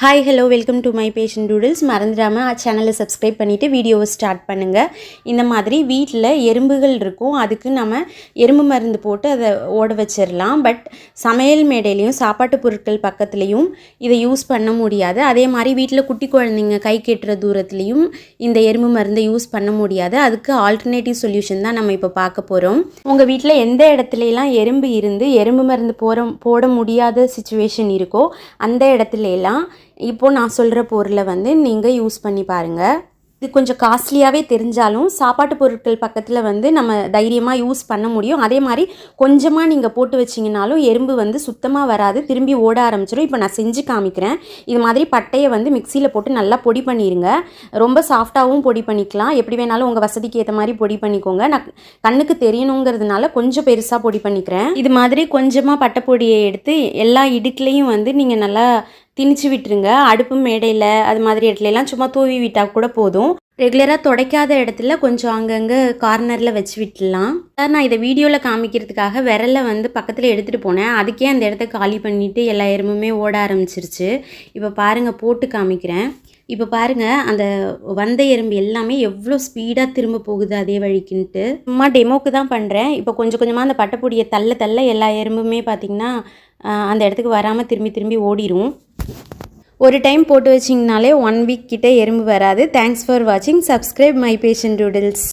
Hi hello welcome to my passion doodles மறந்துடாமல் சேனலை subscribe பண்ணிவிட்டு வீடியோவை ஸ்டார்ட் பண்ணுங்கள் இந்த மாதிரி வீட்டில் எறும்புகள் இருக்கும். அதுக்கு நம்ம எறும்பு மருந்து போட்டு அதை ஓட வச்சிடலாம் பட் சமையல் மேடையிலையும் சாப்பாட்டு பொருட்கள் பக்கத்துலேயும் இதை யூஸ் பண்ண முடியாது. அதே மாதிரி வீட்டில் குட்டி குழந்தைங்க கை கெட்டுற தூரத்துலேயும் இந்த எறும்பு மருந்தை யூஸ் பண்ண முடியாது. அதுக்கு ஆல்டர்னேட்டிவ் சொல்யூஷன் தான் நம்ம இப்போ பார்க்க போகிறோம் உங்கள் வீட்டில் எந்த இடத்துலலாம் எறும்பு இருந்து எறும்பு மருந்து போற போட முடியாத சுச்சுவேஷன் இருக்கோ அந்த இடத்துலலாம் இப்போது நான் சொல்கிற பொருளை வந்து நீங்கள் யூஸ் பண்ணி பாருங்கள் இது கொஞ்சம் காஸ்ட்லியாகவே தெரிஞ்சாலும் சாப்பாட்டு பொருட்கள் பக்கத்தில் வந்து நம்ம தைரியமாக யூஸ் பண்ண முடியும். அதே மாதிரி கொஞ்சமாக நீங்கள் போட்டு வச்சிங்கனாலும் எறும்பு வந்து சுத்தமாக வராது திரும்பி ஓட ஆரம்பிச்சிடும் இப்போ நான் செஞ்சு காமிக்கிறேன். இது மாதிரி பட்டையை வந்து மிக்சியில் போட்டு நல்லா பொடி பண்ணிடுங்க ரொம்ப சாஃப்டாகவும் பொடி பண்ணிக்கலாம். எப்படி வேணாலும் உங்கள் வசதிக்கு ஏற்ற மாதிரி பொடி பண்ணிக்கோங்க. நான் கண்ணுக்கு தெரியணுங்கிறதுனால கொஞ்சம் பெருசாக பொடி பண்ணிக்கிறேன். இது மாதிரி கொஞ்சமாக பட்டைப்பொடியை எடுத்து எல்லா இடுக்குலேயும் வந்து நீங்கள் நல்லா திணிச்சு விட்டுருங்க. அடுப்பு மேடையில் அது மாதிரி இடத்துலலாம் சும்மா தூவி விட்டால் கூட போதும். ரெகுலராக துடைக்காத இடத்துல கொஞ்சம் அங்கங்கே கார்னரில் வச்சு விட்டுடலாம். சார் நான் இதை வீடியோவில் காமிக்கிறதுக்காக விரலை வந்து பக்கத்தில் எடுத்துகிட்டு போனேன். அதுக்கே அந்த இடத்த காலி பண்ணிவிட்டு எல்லா எறும்புமே ஓட ஆரம்பிச்சிருச்சு. இப்போ பாருங்கள் போட்டு காமிக்கிறேன். இப்போ பாருங்கள் அந்த வந்த எறும்பு எல்லாமே எவ்வளோ ஸ்பீடாக திரும்ப போகுது அதே வழிக்குன்ட்டு. சும்மா டெமோக்கு தான் பண்ணுறேன் இப்போ கொஞ்சம் கொஞ்சமாக அந்த பட்டைப்பொடியை தள்ள தள்ள எல்லா எறும்புமே பார்த்திங்கன்னா அந்த இடத்துக்கு வராமல் திரும்பி திரும்பி ஓடிரும். ஒரு டைம் போட்டு வச்சிங்கனாலே ஒன் வீக் கிட்டே எறும்பு வராது. தேங்க்ஸ் ஃபார் வாட்சிங் சப்ஸ்கிரைப் மை பேஷன் டூடில்ஸ்